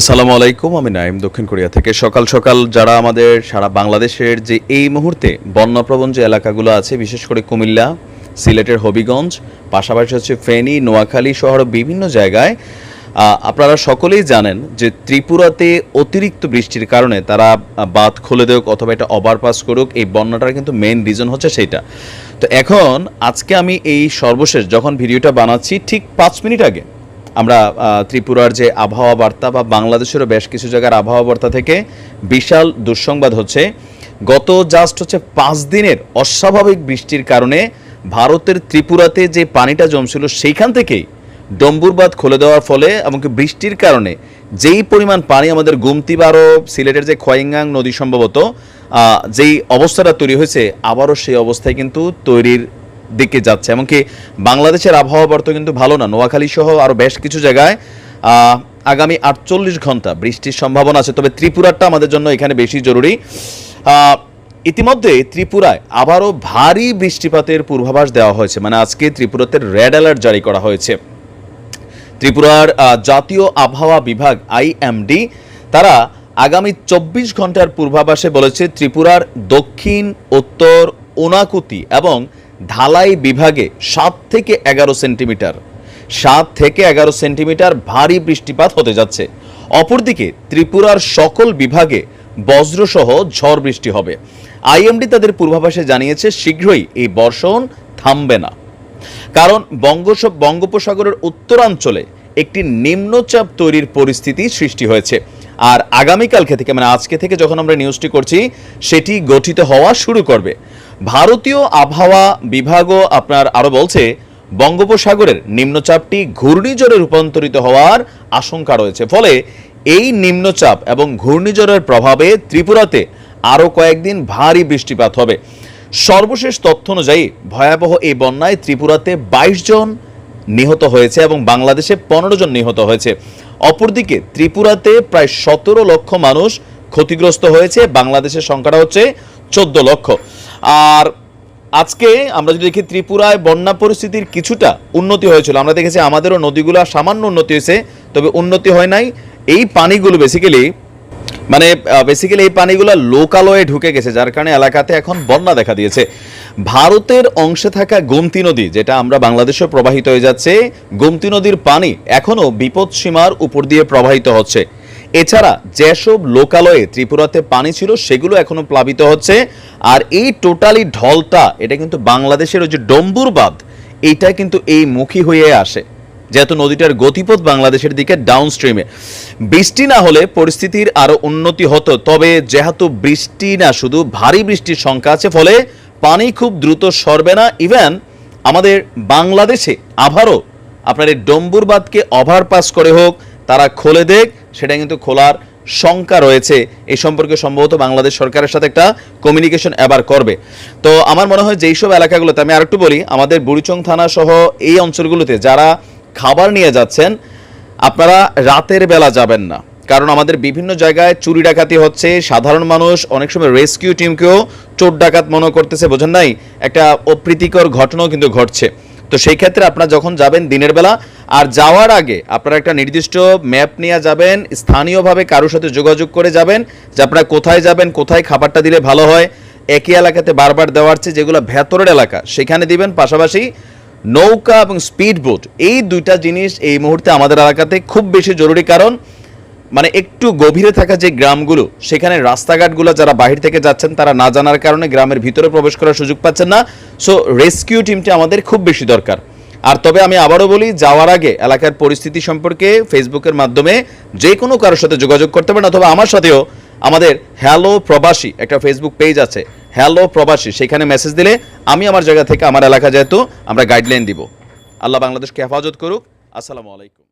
আসসালামু আলাইকুম, আমি নাইম দক্ষিণ কোরিয়া থেকে। সকাল সকাল যারা আমাদের সারা বাংলাদেশের যে এই মুহূর্তে বন্যাপ্রবণ যে এলাকাগুলো আছে, বিশেষ করে কুমিল্লা, সিলেটের হবিগঞ্জ, পাশাপাশি হচ্ছে ফেনী, নোয়াখালী শহর, বিভিন্ন জায়গায় আপনারা সকলেই জানেন যে ত্রিপুরাতে অতিরিক্ত বৃষ্টির কারণে তারা বাঁধ খুলে দেওক অথবা এটা ওভারপাস করুক, এই বন্যাটার কিন্তু মেইন রিজন হচ্ছে সেইটা। তো এখন আজকে আমি এই সর্বশেষ যখন ভিডিওটা বানাচ্ছি, ঠিক পাঁচ মিনিট আগে আমরা ত্রিপুরার যে আবহাওয়া বার্তা বা বাংলাদেশেরও বেশ কিছু জায়গার আবহাওয়া বার্তা থেকে বিশাল দুঃসংবাদ হচ্ছে, গত জাস্ট হচ্ছে পাঁচ দিনের অস্বাভাবিক বৃষ্টির কারণে ভারতের ত্রিপুরাতে যে পানিটা জমছিল সেইখান থেকেই ডম্বুর বাঁধ খুলে দেওয়ার ফলে এমনকি বৃষ্টির কারণে যেই পরিমাণ পানি আমাদের গুমতি বারো সিলেটের যে খোয়াইঙ্গাং নদী সম্ভবত যেই অবস্থাটা তৈরি হয়েছে, আবারও সেই অবস্থায় কিন্তু তৈরির দিকে যাচ্ছে। এমনকি বাংলাদেশের আবহাওয়া বর্ত কিন্তু ভালো না। নোয়াখালী সহ আরও বেশ কিছু জায়গায় আগামী আটচল্লিশ ঘণ্টা বৃষ্টির সম্ভাবনা আছে। তবে ত্রিপুরাটা আমাদের জন্য এখানে বেশি জরুরি। ইতিমধ্যে ত্রিপুরায় আবারও ভারী বৃষ্টিপাতের পূর্বাভাস দেওয়া হয়েছে। মানে আজকে ত্রিপুরাতে রেড অ্যালার্ট জারি করা হয়েছে। ত্রিপুরার জাতীয় আবহাওয়া বিভাগ আইএমডি তারা আগামী চব্বিশ ঘণ্টার পূর্বাভাসে বলেছে ত্রিপুরার দক্ষিণ, উত্তর ওনাকুতি এবং ধালাই বিভাগে সাত থেকে এগারো সেন্টিমিটার। সাত থেকে এগারো সেন্টিমিটার ভারী বৃষ্টিপাত হতে যাচ্ছে। অপরদিকে ত্রিপুরার সকল বিভাগে বজ্রসহ ঝড় বৃষ্টি হবে। আইএমডি তাদের পূর্বাভাসে জানিয়েছে, শীঘ্রই এই বর্ষণ থামবে না। কারণ বঙ্গোস বঙ্গোপসাগরের উত্তরাঞ্চলে একটি নিম্নচাপ তৈরির পরিস্থিতি সৃষ্টি হয়েছে। আর আগামীকালকে থেকে মানে আজকে থেকে যখন আমরা নিউজটি করছি, সেটি গঠিত হওয়া শুরু করবে। ভারতীয় আবহাওয়া বিভাগও আপনার আরও বলছে, বঙ্গোপসাগরের নিম্নচাপটি ঘূর্ণিঝড়ে রূপান্তরিত হওয়ার আশঙ্কা রয়েছে। ফলে এই নিম্নচাপ এবং ঘূর্ণিঝড়ের প্রভাবে ত্রিপুরাতে আরও কয়েকদিন ভারী বৃষ্টিপাত হবে। সর্বশেষ তথ্য অনুযায়ী, ভয়াবহ এই বন্যায় ত্রিপুরাতে বাইশ জন নিহত হয়েছে এবং বাংলাদেশে পনেরো জন নিহত হয়েছে। অপরদিকে, ত্রিপুরাতে প্রায় সতেরো লক্ষ মানুষ ক্ষতিগ্রস্ত হয়েছে। বাংলাদেশের সংখ্যাটা হচ্ছে চোদ্দ লক্ষ। আর আজকে আমরা যদি দেখি ত্রিপুরায় বন্যা পরিস্থিতির কিছুটা উন্নতি হয়েছিল, আমরা দেখেছি আমাদেরও নদীগুলো সামান্য উন্নতি হয়েছে, তবে উন্নতি হয় নাই। এই পানিগুলো বেসিক্যালি মানে বেসিক্যালি এই পানিগুলো লোকালয়ে ঢুকে গেছে, যার কারণে এলাকাতে এখন বন্যা দেখা দিয়েছে। ভারতের অংশে থাকা গোমতী নদী, যেটা আমরা বাংলাদেশে প্রবাহিত হয়ে যাচ্ছে, গোমতী নদীর পানি এখনও বিপদ সীমার উপর দিয়ে প্রবাহিত হচ্ছে। এছাড়া যেসব লোকালয়ে ত্রিপুরাতে পানি ছিল, সেগুলো এখনও প্লাবিত হচ্ছে। আর এই টোটালি ঢলটা, এটা কিন্তু বাংলাদেশের ওই যে ডম্বুর বাঁধ এইটা কিন্তু এই মুখী হয়ে আসে। যেহেতু নদীটার গতিপথ বাংলাদেশের দিকে ডাউন স্ট্রিমে বৃষ্টি না হলে পরিস্থিতির আরও উন্নতি হতো, তবে যেহেতু বৃষ্টি না, শুধু ভারী বৃষ্টির সংখ্যা আছে, ফলে পানি খুব দ্রুত সরবে না। ইভেন আমাদের বাংলাদেশে আবারও আপনার এই ডম্বুর বাঁধকে ওভারপাস করে হোক, তারা খোলে দেখ, সেটা কিন্তু খোলার শঙ্কা রয়েছে। এই সম্পর্কে সম্ভবত বাংলাদেশ সরকারের সাথে একটা কমিউনিকেশন এবার করবে। তো আমার মনে হয় যেই সব এলাকাগুলোতে আমি আরেকটু বলি, আমাদের বুড়িচং থানা সহ এই অঞ্চলগুলোতে যারা খাবার নিয়ে যাচ্ছেন, আপনারা রাতের বেলা যাবেন না। কারণ আমাদের বিভিন্ন জায়গায় চুরি ডাকাতি হচ্ছে, সাধারণ মানুষ অনেক সময় রেস্কিউ টিমকেও চোর ডাকাত মনে করতেছে, বোঝেন নাই? একটা অপ্রীতিকর ঘটনাও কিন্তু ঘটছে। তো সেই ক্ষেত্রে আপনারা যখন যাবেন দিনের বেলা, আর যাওয়ার আগে আপনারা একটা নির্দিষ্ট ম্যাপ নিয়ে যাবেন, স্থানীয়ভাবে কারোর সাথে যোগাযোগ করে যাবেন, যে আপনারা কোথায় যাবেন, কোথায় খাবারটা দিলে ভালো হয়, একই এলাকাতে বারবার দেওয়ার চেয়ে যেগুলো ভেতরের এলাকা, সেখানে দিবেন। পাশাপাশি নৌকা এবং স্পিড বোট এই দুইটা জিনিস এই মুহূর্তে আমাদের এলাকাতে খুব বেশি জরুরি, কারণ মানে একটু গভীরে থাকা যে গ্রামগুলো, সেখানে রাস্তাঘাটগুলো যারা বাহির থেকে যাচ্ছেন, তারা না জানার কারণে গ্রামের ভিতরে প্রবেশ করার সুযোগ পাচ্ছেন না। সো রেস্কিউ টিমটি আমাদের খুব বেশি দরকার। আর তবে আমি আবারও বলি, যাওয়ার আগে এলাকার পরিস্থিতি সম্পর্কে ফেসবুকের মাধ্যমে যে কোনো কারোর সাথে যোগাযোগ করতে পারেন, অথবা আমার সাথেও আমাদের হ্যালো প্রবাসী একটা ফেসবুক পেজ আছে। হ্যালো প্রবাসী সেখানে মেসেজ দিলে আমি আমার জায়গা থেকে আমার এলাকা যেহেতু আমরা গাইডলাইন দিব। আল্লাহ বাংলাদেশকে হেফাজত করুক। আসসালামু আলাইকুম।